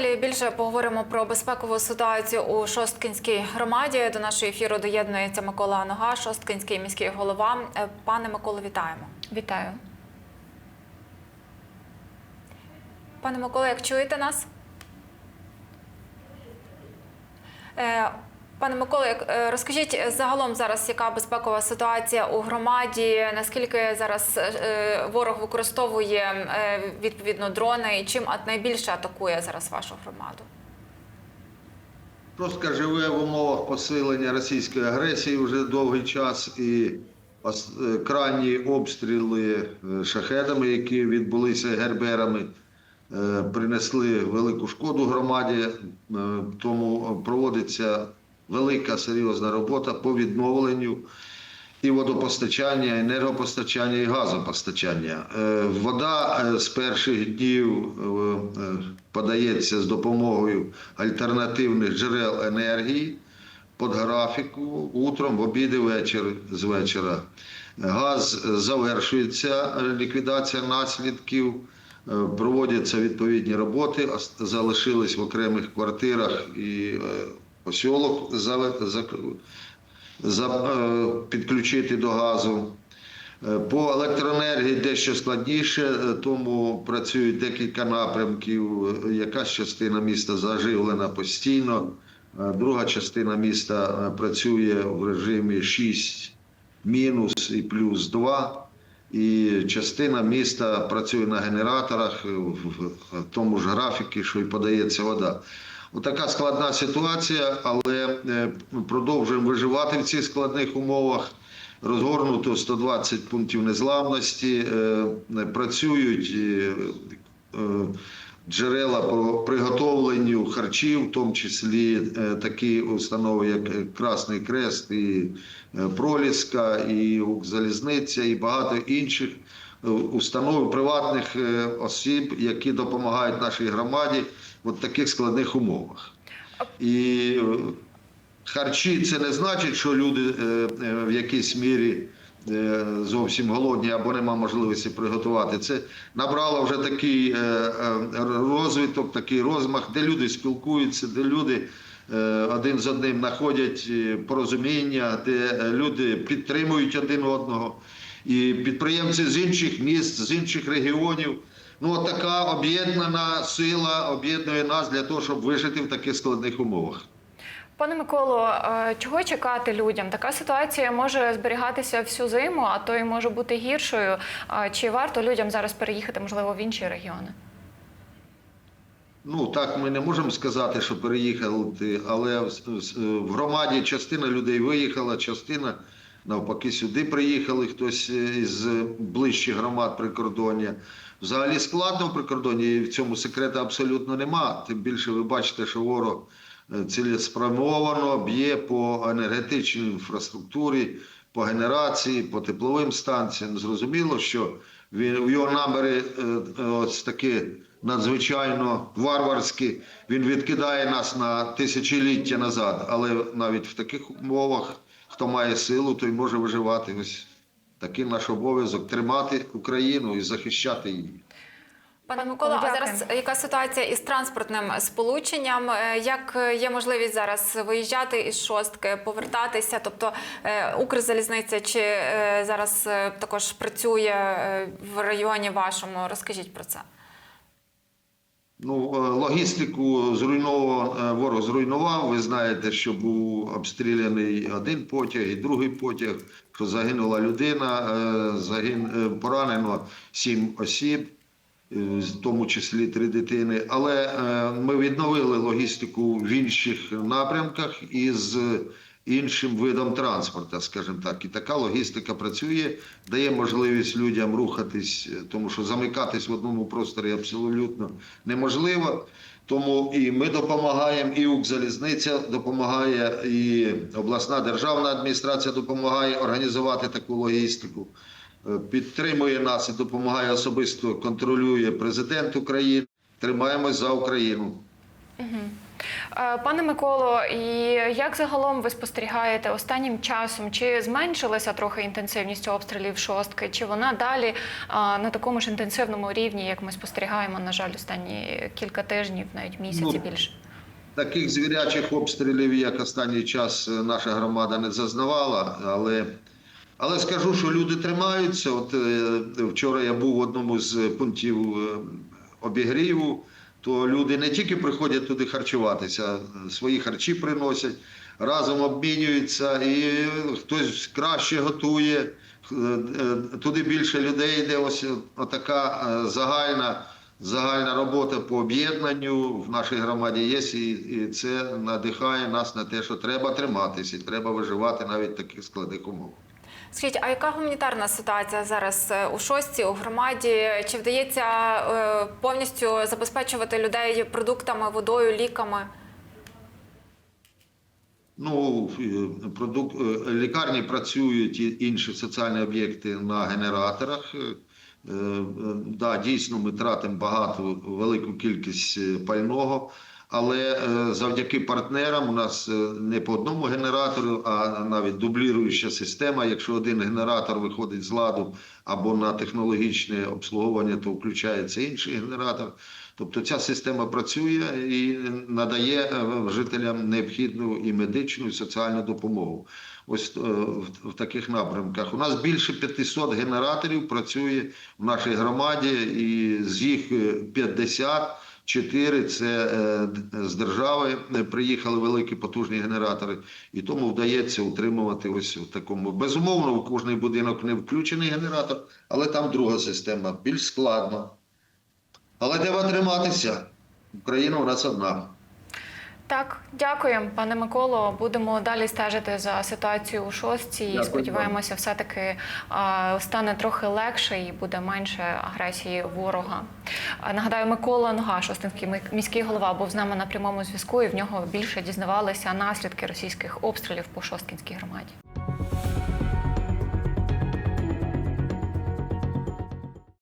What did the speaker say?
Далі більше поговоримо про безпекову ситуацію у Шосткинській громаді. До нашого ефіру доєднується Микола Нога, Шосткинський міський голова. Е, Пане Миколо, вітаємо. Вітаю. Пане Миколо, як чуєте нас? Е, Пане Миколо, як- е, розкажіть е, загалом зараз, яка безпекова ситуація у громаді? Наскільки зараз е, ворог використовує е, відповідно дрони і чим найбільше атакує зараз вашу громаду? Просто живе в умовах посилення російської агресії вже довгий час, і е, крайні обстріли е, шахедами, які відбулися герберами, е, принесли велику шкоду громаді. Е, Тому проводиться велика серйозна робота по відновленню і водопостачання, і енергопостачання, і газопостачання. Е, Вода е, з перших днів е, подається з допомогою альтернативних джерел енергії під графіку утром, в обід і вечір з вечора. Газ завершується ліквідація наслідків. Проводяться відповідні роботи, залишились в окремих квартирах і посілок заве- зак- за- е, підключити до газу. Е, По електроенергії дещо складніше, е, тому працюють декілька напрямків. Якась частина міста заживлена постійно, друга частина міста працює в режимі 6 мінус і плюс 2. І частина міста працює на генераторах в тому ж графіки, що й подається вода. Така складна ситуація, але е, продовжуємо виживати в цих складних умовах. Розгорнуто 120 пунктів незламності, е, працюють е, джерела по приготовленню харчів, в тому числі такі установи, як Красний Крест, і Проліска, і Укрзалізниця, і багато інших установ приватних осіб, які допомагають нашій громаді в таких складних умовах. І е, харчі це не значить, що люди е, е, в якійсь мірі зовсім голодні або нема можливості приготувати. Це набрало вже такий розвиток, такий розмах, де люди спілкуються, де люди один з одним знаходять порозуміння, де люди підтримують один одного. І підприємці з інших міст, з інших регіонів. Ну, от така об'єднана сила об'єднує нас для того, щоб вижити в таких складних умовах. Пане Миколо, е, чого чекати людям? Така ситуація може зберігатися всю зиму, а то й може бути гіршою. Чи варто людям зараз переїхати, можливо, в інші регіони? Ну так ми не можемо сказати, що переїхали, але в громаді частина людей виїхала, частина навпаки сюди приїхали. Хтось із ближчих громад прикордоння. Взагалі складно в прикордонні, і в цьому секрету абсолютно нема. Тим більше ви бачите, що ворог е, цілеспрямовано б'є по енергетичній інфраструктурі, по генерації, по тепловим станціям. Зрозуміло, що він в його наміри е, е, ось такі надзвичайно варварські. Він відкидає нас на тисячоліття назад. Але навіть в таких умовах, хто має силу, той може виживати. Ось такий наш обов'язок тримати Україну і захищати її. Пане Микола, а зараз яка ситуація із транспортним сполученням? Е, Як є можливість зараз виїжджати із шостки, повертатися? Тобто е, Укрзалізниця чи е, зараз також працює в районі вашому? Розкажіть про це. Ну, е, логістику зруйновав, е, ворог зруйнував. Ви знаєте, що був обстріляний один потяг і другий потяг, загинула людина, е, загин, поранено сім осіб, в тому числі три дитини. Але ми відновили логістику в інших напрямках із іншим видом транспорту, скажімо так. І така логістика працює, дає можливість людям рухатись, е, тому що замикатись в одному просторі абсолютно неможливо. Тому і ми допомагаємо, і Укрзалізниця допомагає, і обласна державна адміністрація допомагає організувати таку логістику. Е, Підтримує нас і допомагає особисто контролює президент України. Тримаємось за Україну. Угу. Е, Пане Миколо, і як загалом ви спостерігаєте останнім часом? Чи зменшилася трохи інтенсивність обстрілів шостки? Чи вона далі на такому ж інтенсивному рівні, як ми спостерігаємо, на жаль, останні кілька тижнів, навіть місяці Ну, більше? Таких звірячих обстрілів, як останній час, е, наша громада не зазнавала, але, але скажу, що люди тримаються. От е, вчора я був в одному з пунктів е, обігріву, то люди не тільки приходять туди харчуватися, свої харчі приносять, разом обмінюються, і хтось краще готує. е, е, Туди більше людей йде. Ось така е, загальна. Загальна робота по об'єднанню в нашій громаді є, і це надихає нас на те, що треба триматися, і треба виживати навіть в таких складних умовах. Скажіть, а яка гуманітарна ситуація зараз е, у шостці, у громаді? Чи вдається е, повністю забезпечувати людей продуктами, водою, ліками? Ну, е, продук... е, лікарні працюють і інші соціальні об'єкти на генераторах. Да, дійсно, ми тратимо багато, велику кількість пального, але е, завдяки партнерам у нас е, не по одному генератору, а навіть дубліруюча система. Якщо один генератор виходить з ладу або на технологічне обслуговування, то включається інший генератор. Тобто ця система працює і надає е, жителям необхідну і медичну, і соціальну допомогу. Ось в таких напрямках у нас більше 500 генераторів працює в нашій громаді, і з їх 50 Чотири це е, з держави е, приїхали великі потужні генератори, і тому вдається утримувати ось в такому. Безумовно, в кожний будинок не включений генератор, але там друга система більш складна. Але де треба триматися. Україна у нас одна. Так, дякуємо, пане Миколо. Будемо далі стежити за ситуацією у шостці і сподіваємося, все-таки стане трохи легше і буде менше агресії ворога. Нагадаю, Микола Нога, шостинський міський голова, був з нами на прямому зв'язку, і в нього більше дізнавалися наслідки російських обстрілів по шосткінській громаді.